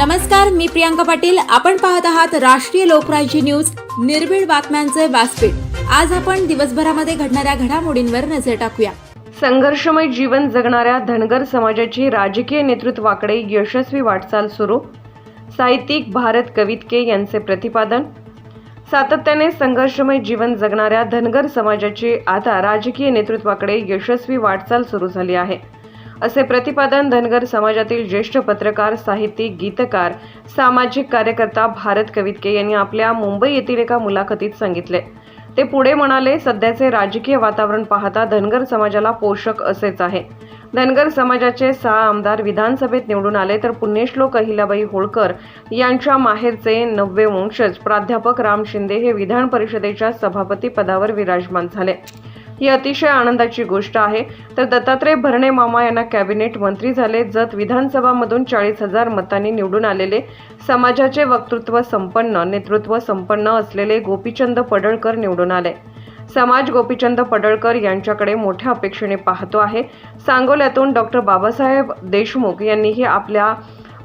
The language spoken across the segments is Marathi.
नमस्कार मी प्रियांका पाटील. आपण पाहत आहात राष्ट्रीय लोकराज्य न्यूज. निर्भीड बातम्यांचे व्यासपीठ. आज आपण दिवसभरामध्ये घडणाऱ्या घडामोडींवर नजर टाकूया. संघर्षमय जीवन जगणाऱ्या धनगर समाजाची राजकीय नेतृत्वाकडे यशस्वी वाटचाल सुरू. साहित्यिक भारत कवितके यांचे प्रतिपादन. सातत्याने संघर्षमय जीवन जगणाऱ्या धनगर समाजाची आता राजकीय नेतृत्वाकडे यशस्वी वाटचाल सुरू झाली आहे. असे प्रतिपादन धनगर समाजातील ज्येष्ठ पत्रकार साहित्यिक गीतकार सामाजिक कार्यकर्ता भारत कवितके यांनी आपल्या मुंबई येथील एका मुलाखतीत सांगितले. ते पुढे म्हणाले सध्याचे राजकीय वातावरण पाहता धनगर समाजाला पोषक असेच आहे. धनगर समाजाचे सहा आमदार विधानसभेत निवडून आले तर पुण्यश्लोक अहिल्याबाई होळकर यांच्या माहेरचे नववे वंशज प्राध्यापक राम शिंदे हे विधान परिषदेच्या सभापती पदावर विराजमान झाले. ही अतिशय आनंदाची गोष्ट आहे. तर दत्तात्रय भरणे मामा यांना कॅबिनेट मंत्री झाले. जत विधानसभामधून चाळीस हजार मतांनी निवडून आलेले. समाजाचे वक्तृत्व संपन्न नेतृत्व संपन्न असलेले गोपीचंद पडळकर निवडून आले. समाज गोपीचंद पडळकर यांच्याकडे मोठ्या अपेक्षेने पाहतो आहे. सांगोल्यातून डॉक्टर बाबासाहेब देशमुख यांनीही आपल्या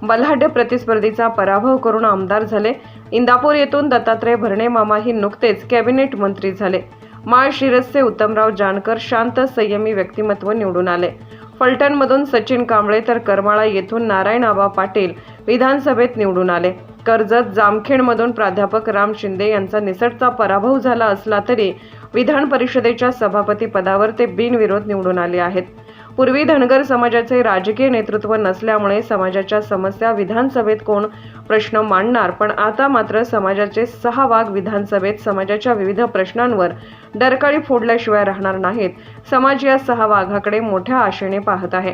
बलाढ्य प्रतिस्पर्धीचा पराभव करून आमदार झाले. इंदापूर येथून दत्तात्रय भरणे मामाही नुकतेच कॅबिनेट मंत्री झाले. माळ शिरसचे उत्तमराव जानकर शांत संयमी व्यक्तिमत्व निवडून आले. फलटणमधून सचिन कांबळे तर करमाळा येथून नारायण आबा पाटील विधानसभेत निवडून आले. कर्जत जामखेडमधून प्राध्यापक राम शिंदे यांचा निसटता पराभव झाला असला तरी विधान परिषदेच्या सभापती पदावर ते बिनविरोध निवडून आले आहेत. पूर्वी धनगर समाजाचे राजकीय नेतृत्व नसल्यामुळे समाजाच्या समस्या विधानसभेत कोण प्रश्न मांडणार? पण आता मात्र समाजाचे सहा वाघ विधानसभेत समाजाच्या विविध प्रश्नांवर डरकाळी फोडल्याशिवाय राहणार नाहीत. समाज या सहा वाघाकडे मोठ्या आशेने पाहत आहे.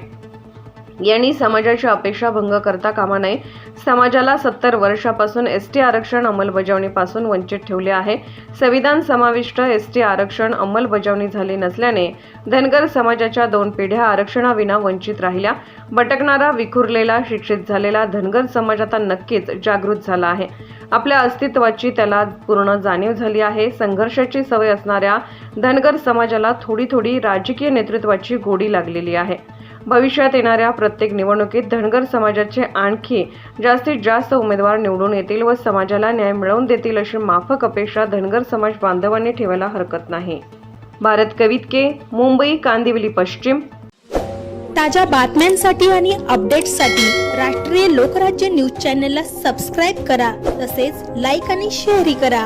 यांनी समाजाची अपेक्षा भंग करता कामा नये. समाजाला सत्तर वर्षापासून एस टी आरक्षण अंमलबजावणीपासून वंचित ठेवले आहे. संविधान समाविष्ट एस टी आरक्षण अंमलबजावणी झाली नसल्याने धनगर समाजाच्या दोन पिढ्या आरक्षणाविना वंचित राहिल्या. भटकणारा विखुरलेला शिक्षित झालेला धनगर समाज आता नक्कीच जागृत झाला आहे. आपल्या अस्तित्वाची त्याला पूर्ण जाणीव झाली आहे. संघर्षाची सवय असणाऱ्या धनगर समाजाला थोडी थोडी राजकीय नेतृत्वाची गोडी लागलेली आहे. भविष्यात येणाऱ्या प्रत्येक निवडणुकीत धनगर समाजाचे आणखी जास्तीत जास्त उमेदवार निवडून येतील व समाजाला न्याय मिळवून देतील अशी माफक अपेक्षा धनगर समाज बांधवांनी ठेवायला हरकत नाही. भारत कवितके मुंबई कांदिवली पश्चिम. ताज्या बातम्यांसाठी आणि अपडेट्ससाठी राष्ट्रीय लोकराज्य न्यूज चॅनलला सबस्क्राईब करा तसेच लाईक आणि शेअरही करा.